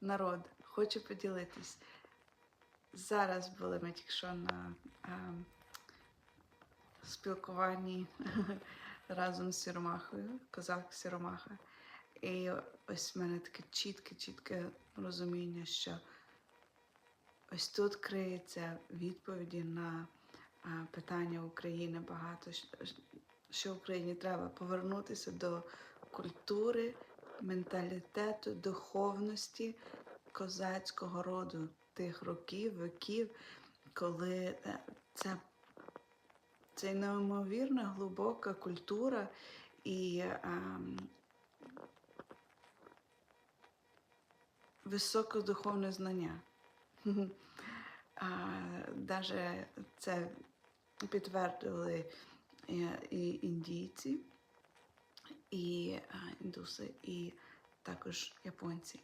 народ, хочу поділитись. Зараз були ми тільки що на ем, спілкуванні разом з Сіромахою, козак Сіромаха. І ось в мене таке чітке, чітке розуміння, що ось тут криється відповіді на а, питання України багато, щ- що Україні треба повернутися до культури, менталітету, духовності козацького роду тих років, веків, коли е, це, це неймовірна глибока культура і ем, високодуховне знання. А, Даже це підтвердили е, і індійці, і індуси, і також японці.